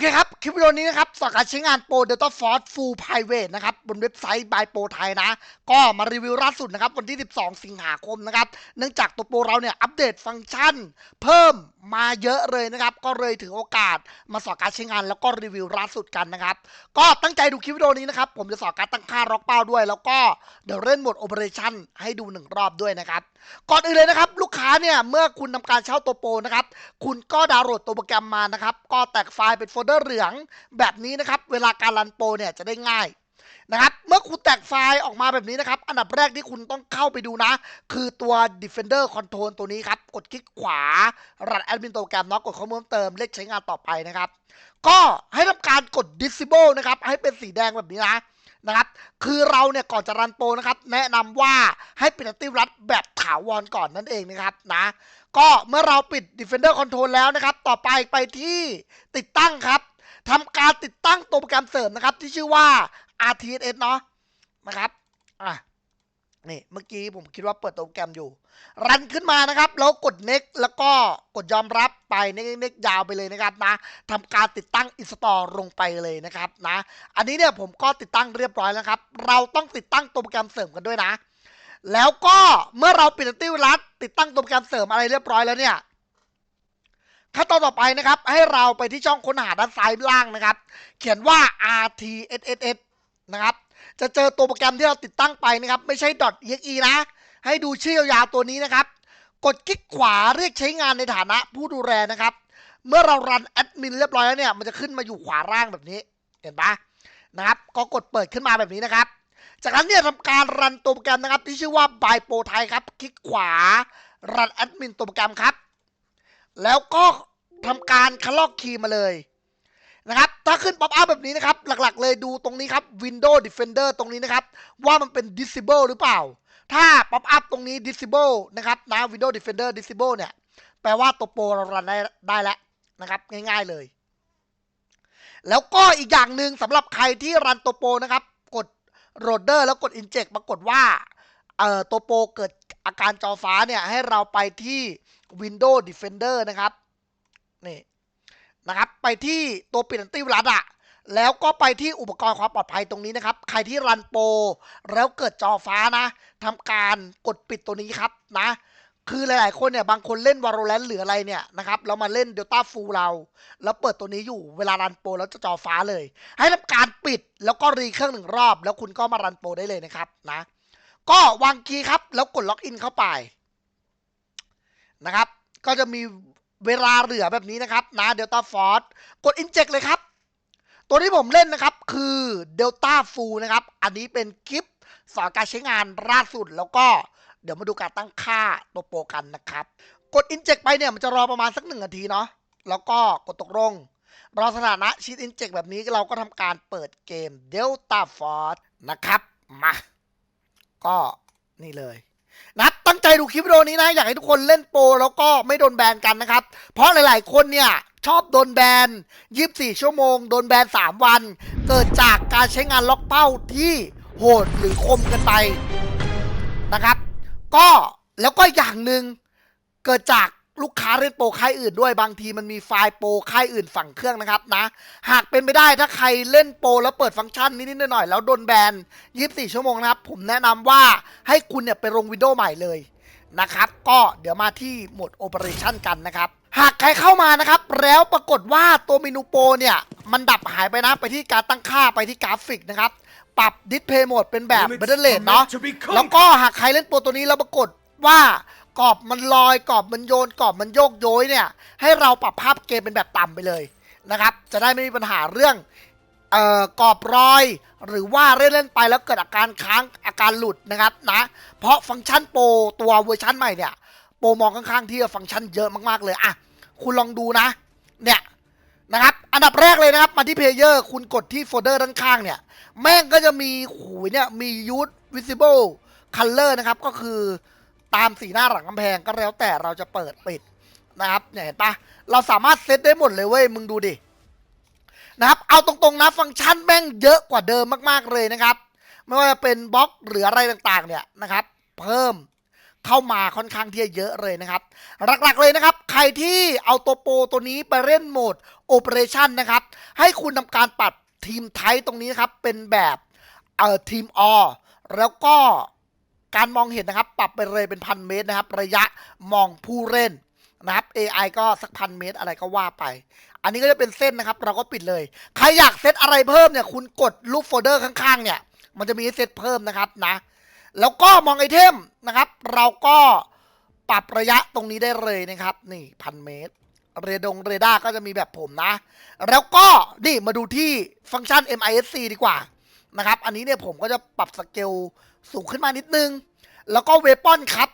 เคครับ คลิปวิดีโอนี้นะครับสอนการใช้งาน Pro Delta Force Full Private นะครับบนเว็บไซต์ by Pro ไทยนะ ก็มารีวิวล่าสุดนะครับวันที่ 12 สิงหาคมนะครับ เนื่องจากตัวโปรเราเนี่ยอัปเดตฟังก์ชัน เพิ่มมาเยอะเลยนะครับ ก็เลยถือโอกาสมาสอนการใช้งานแล้วก็รีวิวล่าสุดกันนะครับ ก็ตั้งใจดูคลิปวิดีโอนี้นะครับ ผมจะสอนการตั้งค่าล็อกเป้าด้วย แล้วก็เดี๋ยวเล่นโหมด Operation ให้ดูหนึ่งรอบด้วยนะครับก่อนอื่นเลยนะครับลูกค้าเนี่ยเมื่อคุณทำการเช่าตัวโปรนะครับคุณก็ดาวน์โหลดตัวโปรแกรมมานะครับก็แตกไฟล์เป็นโฟลเดอร์เหลืองแบบนี้นะครับ เวลาการรันโปรเนี่ยจะได้ง่ายนะครับ เมื่อคุณแตกไฟล์ออกมาแบบนี้นะครับ อันดับแรกที่คุณต้องเข้าไปดูนะ คือตัว Defender Control ตัวนี้ครับ กดคลิกขวา รันแอดมินโปรแกรมเนาะกดข้อมูลเติมเลขใช้งานต่อไปนะครับ ก็ให้ทำการกด Disable นะครับ ให้เป็นสีแดงแบบนี้นะนะครับ คือเราเนี่ยก่อนจะรันโปรนะครับ แนะนำว่าให้ปิดอัติรัดแบบถาวรก่อนนั่นเองนะครับนะ ก็เมื่อเราปิด Defender Control แล้วนะครับ ต่อไปไปที่ติดตั้งครับ ทำการติดตั้งตัวโปรแกรมเสริมนะครับ ที่ชื่อว่า RTSS เนาะนะครับอะนี่เมื่อกี้ผมคิดว่าเปิดตัวโปรแกรมอยู่ รันขึ้นมานะครับ แล้วกด next แล้วก็กดยอมรับไป next next ยาวไปเลยนะครับนะทำการติดตั้ง install ลงไปเลยนะครับนะ อันนี้เนี่ยผมก็ติดตั้งเรียบร้อยแล้วครับ เราต้องติดตั้งตัวโปรแกรมเสริมกันด้วยนะ แล้วก็เมื่อเราปิดอันติวรัสติดตั้งตัวโปรแกรมเสริมอะไรเรียบร้อยแล้วเนี่ย ขั้นตอนต่อไปนะครับ ให้เราไปที่ช่องค้นหาด้านซ้ายล่างนะครับ เขียนว่า rtss นะครับ จะเจอตัวโปรแกรมที่เราติดตั้งไปนะครับ ไม่ใช่ .exe นะ ให้ดูชื่อยาวๆตัวนี้นะครับ กดคลิกขวาเรียกใช้งานในฐานะผู้ดูแลนะครับ เมื่อเรารันแอดมินเรียบร้อยแล้วเนี่ย มันจะขึ้นมาอยู่ขวาล่างแบบนี้ เห็นปะนะครับ ก็กดเปิดขึ้นมาแบบนี้นะครับ จากนั้นเนี่ยทำการรันตัวโปรแกรมนะครับ ที่ชื่อว่า by Pro ไทยครับ คลิกขวา รันแอดมินตัวโปรแกรมครับ แล้วก็ทำการคลอกคีย์มาเลยนะครับถ้าขึ้นป๊อปอัพแบบนี้นะครับ หลักๆ เลยดูตรงนี้ครับ Windows Defender ตรงนี้นะครับ ว่ามันเป็น disable หรือเปล่า ถ้าป๊อปอัพตรงนี้ disable นะครับนะ Windows Defender disable เนี่ย แปลว่าตัวโปรเรารันได้ได้แล้วนะครับ ง่ายๆเลย แล้วก็อีกอย่างหนึ่งสำหรับใครที่รันตัวโปรนะครับ กดโรดเดอร์แล้วกด inject ปรากฏว่าเอ่อตัวโปรเกิด อาการจอฟ้าเนี่ยให้เราไปที่ Windows Defender นะครับนี่นะครับไปที่ตัวปิดอันตี้รัดอะแล้วก็ไปที่อุปกรณ์ความปลอดภัยตรงนี้นะครับ ใครที่รันโปรแล้วเกิดจอฟ้านะทำการกดปิดตัวนี้ครับนะคือหลาย ๆ คนเนี่ย บางคนเล่น Valorant หรืออะไรเนี่ยนะครับแล้วมาเล่น Delta Full เรา แล้วเปิดตัวนี้อยู่เวลารันโปรแล้วจะจอฟ้าเลย ให้ทำการปิดแล้วก็รีเครื่องหนึ่งรอบ แล้วคุณก็มารันโปรได้เลยนะครับนะ ก็วางคีย์ครับ แล้วกดล็อกอินเข้าไปนะครับ ก็จะมีเวลาเหลือแบบนี้นะครับนะ Delta Force กด Inject เลยครับ ตัวที่ผมเล่นนะครับคือ Delta Full นะครับ อันนี้เป็นคลิปสอนการใช้งานล่าสุดแล้วก็เดี๋ยวมาดูการตั้งค่าตัวโปรกันนะครับ กด Inject ไปเนี่ยมันจะรอประมาณสักหนึ่งนาทีเนาะแล้วก็กดตกลงรอสถานะชีต Inject แบบนี้เราก็ทำการเปิดเกม Delta Force นะครับ มา ก็นี่เลยนะครับตั้งใจดูคลิปวิดีโอนี้นะ อยากให้ทุกคนเล่นโปรแล้วก็ไม่โดนแบนกันนะครับ เพราะหลายๆ คนเนี่ยชอบโดนแบน 24 ชั่วโมง โดนแบน 3 วัน เกิดจากการใช้งานล็อกเป้าที่โหดหรือคมกันไปนะครับ ก็แล้วก็อย่างหนึ่งเกิดจาก ลูกค้าเล่นโปรค่ายอื่นด้วยบางทีมันมีไฟล์โปรค่ายอื่นฝั่งเครื่องนะครับนะ หากเป็นไปได้ถ้าใครเล่นโปรแล้วเปิดฟังก์ชันนิดๆหน่อยๆแล้วโดนแบน 24 ชั่วโมงนะครับ ผมแนะนำว่าให้คุณเนี่ยไปลงวิดีโอใหม่เลยนะครับก็เดี๋ยวมาที่โหมด Operation กันนะครับ หากใครเข้ามานะครับ แล้วปรากฏว่าตัวเมนูโปรเนี่ย มันดับหายไปนะ ไปที่การตั้งค่าไปที่กราฟิกนะครับ ปรับดิสเพย์โหมดเป็นแบบ b a t t l e r a t e เนาะแล้วก็หากใครเล่นโปรตัวนี้แล้วปรากฏว่า กรอบมันลอยกรอบมันโยนกรอบมันโยกโย้ยเนี่ย ให้เราปรับภาพเกมเป็นแบบต่ำไปเลยนะครับ จะได้ไม่มีปัญหาเรื่องเอ่อกรอบรอย หรือว่าเล่นเล่นไปแล้วเกิดอาการค้างอาการหลุดนะครับนะเพราะฟังก์ชันโปรตัวเวอร์ชันใหม่เนี่ยโปรมองข้างๆที่ฟังก์ชันเยอะมากๆเลยอะคุณลองดูนะเนี่ยนะครับอันดับแรกเลยนะครับมาที่เพลเยอร์คุณกดที่โฟลเดอร์ด้านข้างเนี่ย แม่งก็จะมีหูเนี่ยมี use visible color นะครับ ก็คือ ตามสีหน้าหลังกำแพงก็แล้วแต่เราจะเปิดปิดนะครับเนี่ยเห็นปะเราสามารถเซตได้หมดเลยเว้ยมึงดูดินะครับเอาตรงๆนะฟังก์ชันแม่งเยอะกว่าเดิมมากๆเลยนะครับ ไม่ว่าจะเป็นบล็อกหรืออะไรต่างๆ เนี่ยนะครับ เพิ่มเข้ามาค่อนข้างที่จะเยอะเลยนะครับ หลักๆเลยนะครับ ใครที่เอาตัวโปรตัวนี้ไปเล่นโหมด Operation นนะครับ ให้คุณทำการปรับทีมไทป์ตรงนี้นะครับ เป็นแบบเอ่อทีมอแล้วก็ การมองเห็นนะครับ ปรับไปเลยเป็นพันเมตรนะครับ ระยะมองผู้เล่นนะครับ AI ก็สักพันเมตรอะไรก็ว่าไป อันนี้ก็จะเป็นเส้นนะครับ เราก็ปิดเลย ใครอยากเซตอะไรเพิ่มเนี่ย คุณกดลูกโฟลเดอร์ข้างๆ เนี่ย มันจะมีเซตเพิ่มนะครับนะ แล้วก็มองไอเทมนะครับ เราก็ปรับระยะตรงนี้ได้เลยนะครับ นี่พันเมตร เรดงเรดาร์ก็จะมีแบบผมนะ แล้วก็นี่มาดูที่ฟังก์ชัน MISC ดีกว่านะครับ อันนี้เนี่ยผมก็จะปรับสเกล สูงขึ้นมานิดนึง แล้วก็เวปอนครับ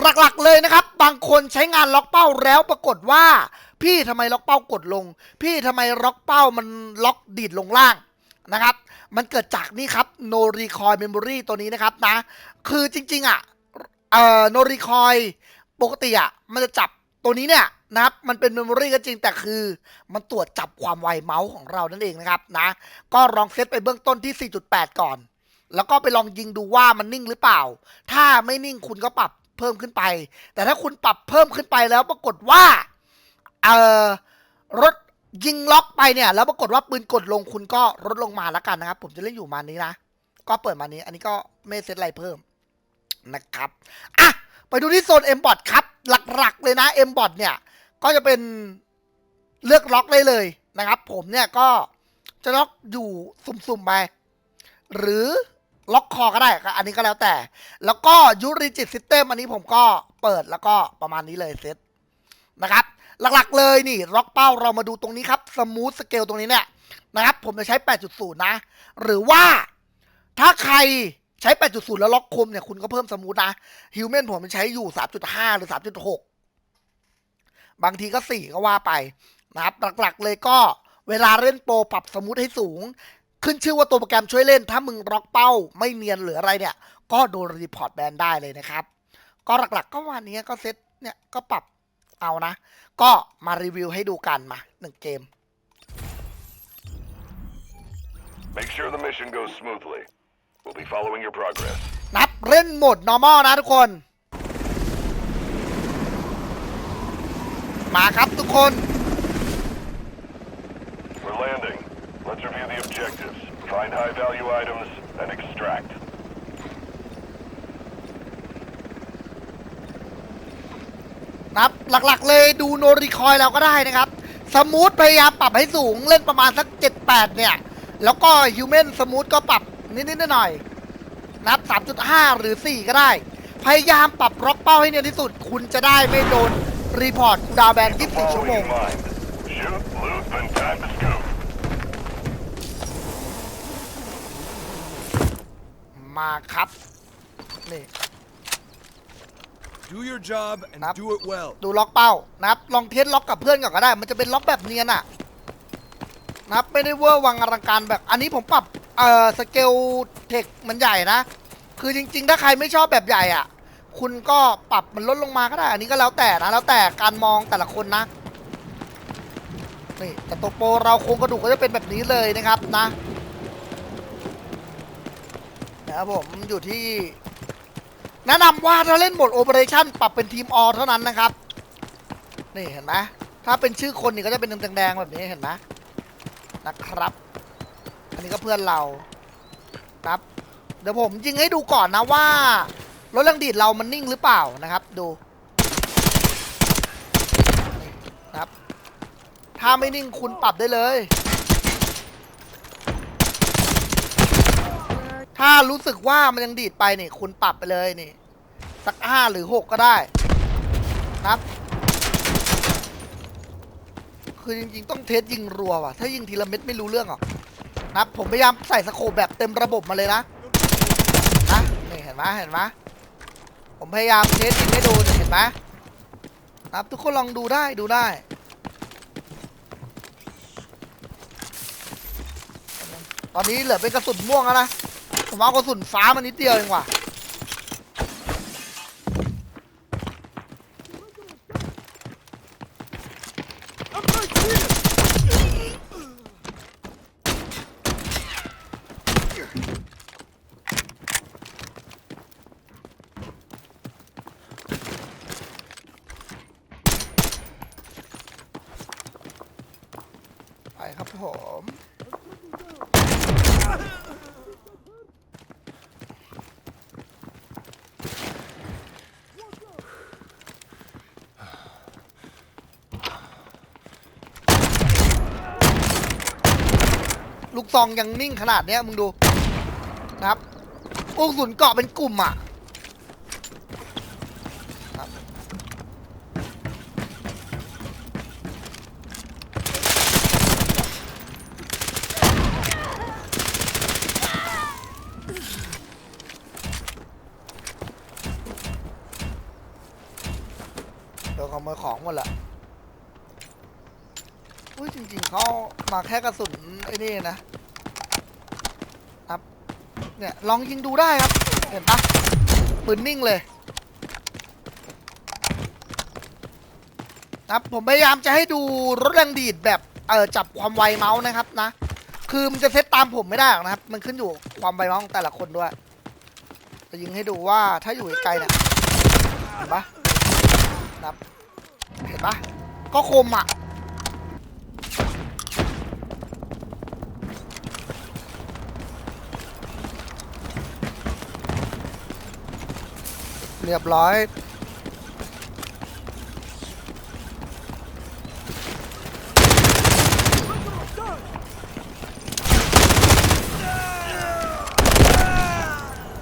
หลักๆเลยนะครับ บางคนใช้งานล็อกเป้าแล้วปรากฏว่า พี่ทำไมล็อกเป้ากดลง พี่ทำไมล็อกเป้ามันล็อกดีดลงล่างนะครับ มันเกิดจากนี่ครับ no recoil memory ตัวนี้นะครับนะ คือจริงๆอะเอ่อ no recoil ปกติอะมันจะจับตัวนี้เนี่ยนะครับ มันเป็น memory ก็จริงแต่คือ มันตรวจจับความไวเมาส์ของเรานั่นเองนะครับนะ ก็ลองเซตไปเบื้องต้นที่ 4.8 ก่อน แล้วก็ไปลองยิงดูว่ามันนิ่งหรือเปล่า ถ้าไม่นิ่งคุณก็ปรับเพิ่มขึ้นไป แต่ถ้าคุณปรับเพิ่มขึ้นไปแล้วปรากฏว่า เออรถยิงล็อกไปเนี่ย แล้วปรากฏว่าปืนกดลงคุณก็ลดลงมาแล้วกันนะครับ ผมจะเล่นอยู่มานี้นะ ก็เปิดมานี้ อันนี้ก็ไม่เซตอะไรเพิ่มนะครับ อะ ไปดูที่โซน M bot ครับ หลักๆเลยนะ M bot เนี่ย ก็จะเป็นเลือกล็อกได้เลยนะครับ ผมเนี่ยก็จะล็อกอยู่สุ่มๆไป หรือ ล็อกคอก็ได้ก็อันนี้ก็แล้วแต่ แล้วก็ยูริจิตซิสเต็มอันนี้ผมก็เปิดแล้วก็ประมาณนี้เลยเซตนะครับ หลักๆเลยนี่ล็อกเป้าเรามาดูตรงนี้ครับสมูทสเกลตรงนี้เนี่ยนะครับ ผมจะใช้ 8.0 นะ หรือว่าถ้าใครใช้ 8.0 แล้วล็อกคมเนี่ยคุณก็เพิ่มสมูทนะฮิวแมนผมมันใช้อยู่ 3.5 หรือ 3.6 บางทีก็ 4 ก็ว่าไปนะครับ หลักๆเลยก็เวลาเล่นโปรปรับสมูทให้สูง ขึ้นชื่อว่าตัวโปรแกรมช่วยเล่น ถ้ามึงล็อกเป้าไม่เนียนหรืออะไรเนี่ย ก็โดนรีพอร์ตแบนได้เลยนะครับ ก็หลักๆ ก็วันนี้ก็เซตเนี่ยก็ปรับเอานะ ก็มารีวิวให้ดูกันมาหนึ่งเกม Make sure the mission goes smoothly. We'll be following your progress. นับเล่นโหมด normal นะทุกคน มาครับทุกคน Let's review the objectives. Find high value items and extract. นะครับหลักๆเลยดูโนรีคอยเราก็ได้นะครับ สมูทพยายามปรับให้สูงเล่นประมาณสัก 7-8 เนี่ย แล้วก็ฮิวแมนสมูทก็ปรับนิดๆหน่อยๆนะครับ 3.5 หรือ 4 ก็ได้ พยายามปรับล็อกเป้าให้เนียนที่สุด คุณจะได้ไม่โดนรีพอร์ตคูลดาวน์แบน The 24 ชั่วโม following ง มาครับ นี่ Do your job and Nap. do it well. ดูล็อกเป้านะครับ ลองเทสล็อกกับเพื่อนก่อนก็ได้ มันจะเป็นล็อกแบบเนียนอะนะครับไม่ได้เวอร์วังอลังการแบบอันนี้ผมปรับเอ่อสเกลเทคมันใหญ่นะ คือจริง ๆ ถ้าใครไม่ชอบแบบใหญ่อะคุณก็ปรับมันลดลงมาก็ได้ อันนี้ก็แล้วแต่นะ แล้วแต่การมองแต่ละคนนะ นี่แต่ตัวโปรเราโครงกระดูกก็จะเป็นแบบนี้เลยนะครับนะนะ ครับผมอยู่ที่ แนะนำว่าถ้าเล่นโหมดโอเปอเรชั่นปรับเป็นทีมออเท่านั้นนะครับ นี่เห็นไหมถ้าเป็นชื่อคนนี่ก็จะเป็นแดงๆแบบนี้เห็นไหมนะครับ อันนี้ก็เพื่อนเราครับ เดี๋ยวผมยิงให้ดูก่อนนะว่ารถแรงดีดเรามันนิ่งหรือเปล่านะครับ ดูนะครับ ถ้าไม่นิ่งคุณปรับได้เลย ถ้ารู้สึกว่ามันยังดีดไปนี่คุณปรับไปเลยนี่ สักห้าหรือหกก็ได้นะครับ คือจริงๆ ต้องเทสยิงรัวว่ะ ถ้ายิงทีละเม็ดไม่รู้เรื่องหรอกนับ ผมพยายามใส่สโคปแบบเต็มระบบมาเลยนะนะนี่เห็นไหมเห็นไหมผมพยายามเทสยิงให้ดูนี่เห็นไหมนับทุกคนลองดูได้ดูได้ตอนนี้เหลือเป็นกระสุนม่วงแล้วนะ ผมเอากระสุนฟ้ามานิดเดียวเองว่ะ ลูก ซองยังนิ่งขนาดเนี้ยมึงดูนะครับลูกศูนเกาะเป็นกลุ่มอะครับเดี๋ยวขโมยของหมดละอุ้ยจริงๆเขามาแค่กระสุนไอ้นี่นะ เนี่ยลองยิงดูได้ครับ เห็นปะปืนนิ่งเลยครับผมพยายามจะให้ดูรถแรงดีดแบบเออจับความไวเมาส์นะครับนะ คือมันจะเซตตามผมไม่ได้หรอกนะครับ มันขึ้นอยู่ความไวเมาส์ของแต่ละคนด้วยจะยิงให้ดูว่าถ้าอยู่ไกลเนี่ยเห็นปะครับเห็นปะก็คมอะ เรียบร้อย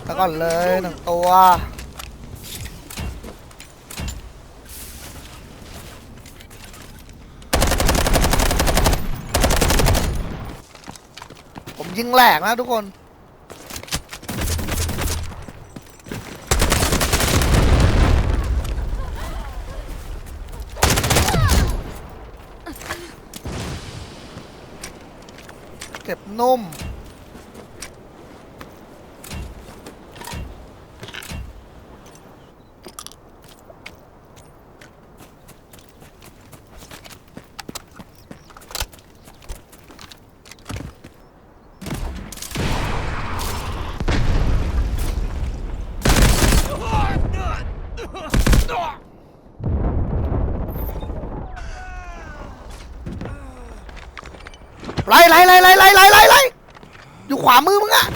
แล้วก่อนเลยหนึ่งตัวผมยิงแหลกนะทุกคน นุ่ม ไล่ไล่ไล่ไล่ไล่ไล่ไล่ไล่อยู่ขวามือมึงอะ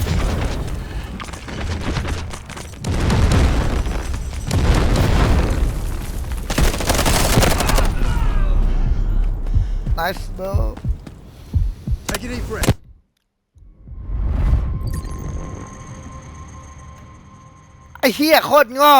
Nice bro Take a deep breath. ไอ้เหี้ยโคตรโง่